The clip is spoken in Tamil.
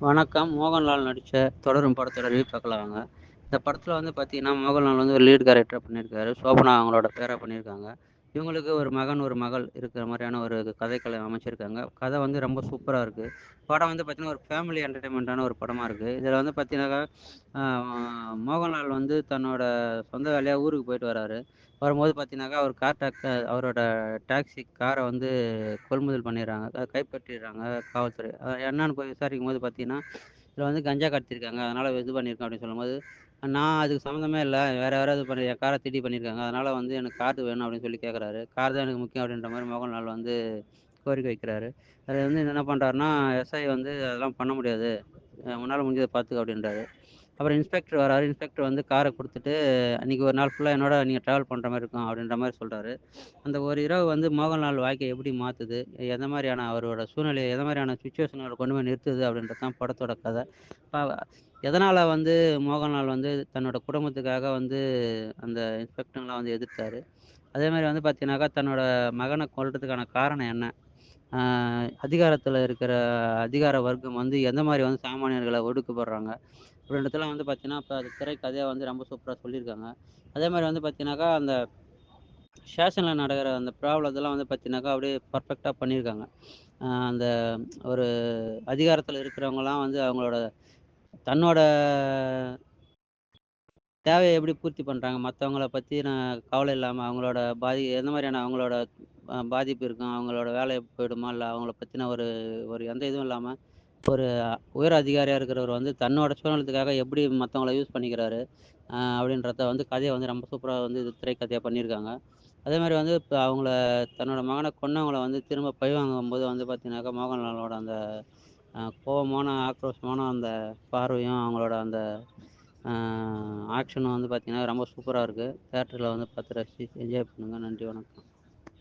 வணக்கம். மோகன்லால் நடித்த தொடரும் படத்தோட ரிவ்யூ பார்க்கலாம் வாங்க இந்த படத்தில் வந்து பார்த்தீங்கன்னா மோகன்லால் வந்து ஒரு லீட் கேரக்டர் பண்ணியிருக்காரு சோபனா அவங்களோட பேராக பண்ணியிருக்காங்க இவங்களுக்கு ஒரு மகன் ஒரு மகள் இருக்கிற மாதிரியான ஒரு கதைக்களம் அமைச்சிருக்காங்க. கதை வந்து ரொம்ப சூப்பராக இருக்குது படம் வந்து பார்த்திங்கன்னா ஒரு ஃபேமிலி என்டர்டைன்மெண்ட்டான ஒரு படமாக இருக்குது இதில் வந்து பார்த்தீங்கன்னாக்கா மோகன்லால் வந்து தன்னோட சொந்த வேலையாக ஊருக்கு போயிட்டு வராரு. வரும்போது பார்த்தீங்கன்னாக்கா அவர் கார் டாக் அவரோட டாக்ஸி காரை வந்து கொள்முதல் பண்ணிடுறாங்க. கைப்பற்றிடுறாங்க காவல்துறை. என்னன்னு போய் விசாரிக்கும் போது பார்த்தீங்கன்னா இதில் வந்து கஞ்சா கடத்திருக்காங்க. அதனால் இது பண்ணியிருக்கேன் அப்படின்னு சொல்லும்போது நான் அதுக்கு சம்மந்தமே இல்லை. வேறு யாராவது பண்ணி என் காரை திட்டி பண்ணியிருக்காங்க அதனால் வந்து எனக்கு கார் வேணும் அப்படின்னு சொல்லி கேட்குறாரு கார் தான் எனக்கு முக்கியம் அப்படின்ற மாதிரி மோகன்லால் வந்து கோரிக்கை வைக்கிறாரு. அதில் வந்து என்ன பண்ணுறாருன்னா எஸ்ஐ வந்து அதெல்லாம் பண்ண முடியாது. உன்னால் முடிஞ்சதை பார்த்துக்க அப்படின்றாரு. அப்புறம் இன்ஸ்பெக்டர் வராரு. இன்ஸ்பெக்டர் வந்து காரை கொடுத்துட்டு அன்றைக்கி ஒரு நாள் ஃபுல்லாக என்னோட நீங்கள் ட்ராவல் பண்ணுற மாதிரி இருக்கும் அப்படின்ற மாதிரி சொல்கிறாரு அந்த ஒரு இரவு வந்து மோகன்லால் வாழ்க்கையை எப்படி மாற்றுது எந்த மாதிரியான அவரோட சூழ்நிலையை எந்த மாதிரியான சுச்சுவேஷனில் கொண்டு போய் நிறுத்துது? அப்படின்றது தான் படத்தோட கதை. எதனால் வந்து மோகன்லால் வந்து தன்னோட குடும்பத்துக்காக வந்து அந்த இன்ஸ்பெக்டர்லாம் வந்து எதிர்த்தார்? அதே மாதிரி வந்து பார்த்தீங்கன்னாக்கா தன்னோட மகனை கொல்றதுக்கான காரணம் என்ன? அதிகாரத்தில் இருக்கிற அதிகார வர்க்கம் வந்து எந்த மாதிரி வந்து சாமானியர்களை ஒடுக்கப்படுறாங்க? அப்படின்றதெல்லாம் வந்து பார்த்தீங்கன்னா இப்போ அது திரைக்கதையாக வந்து ரொம்ப சூப்பராக சொல்லியிருக்காங்க. அதே மாதிரி வந்து பார்த்தீங்கன்னாக்கா அந்த ஸ்டேஷனில் நடக்கிற அந்த ப்ராப்ளத்தெல்லாம் வந்து பார்த்தீங்கன்னாக்கா அப்படியே பர்ஃபெக்டாக பண்ணியிருக்காங்க. அந்த ஒரு அதிகாரத்தில் இருக்கிறவங்கலாம் வந்து அவங்களோட தன்னோட தேவையை எப்படி பூர்த்தி பண்ணுறாங்க மற்றவங்கள பற்றி நான் கவலை இல்லாமல் அவங்களோட பாதி எந்த மாதிரியான அவங்களோட பாதிப்பு இருக்கும். அவங்களோட வேலை போயிடுமா? இல்லை அவங்கள பற்றின ஒரு ஒரு எந்த இதுவும் இல்லாமல் ஒரு உயர் அதிகாரியாக இருக்கிறவர் வந்து தன்னோட சுயநலத்துக்காக எப்படி மற்றவங்கள யூஸ் பண்ணிக்கிறாரு அப்படின்றத வந்து கதையை வந்து ரொம்ப சூப்பராக வந்து இது திரைக்கதையாக பண்ணியிருக்காங்க. அதே மாதிரி வந்து இப்போ அவங்கள தன்னோட மகனை கொன்னவங்கள வந்து திரும்ப பழி வாங்கும்போது வந்து பார்த்தீங்கன்னாக்கா மோகன்லாலோட அந்த கோபமான ஆக்ரோஷமான அந்த பார்வையும் அவங்களோட அந்த ஆக்ஷனும் வந்து பார்த்திங்கன்னா ரொம்ப சூப்பராக இருக்குது தேட்டரில் வந்து பார்த்து ரசித்து என்ஜாய் பண்ணுங்கள் நன்றி வணக்கம்.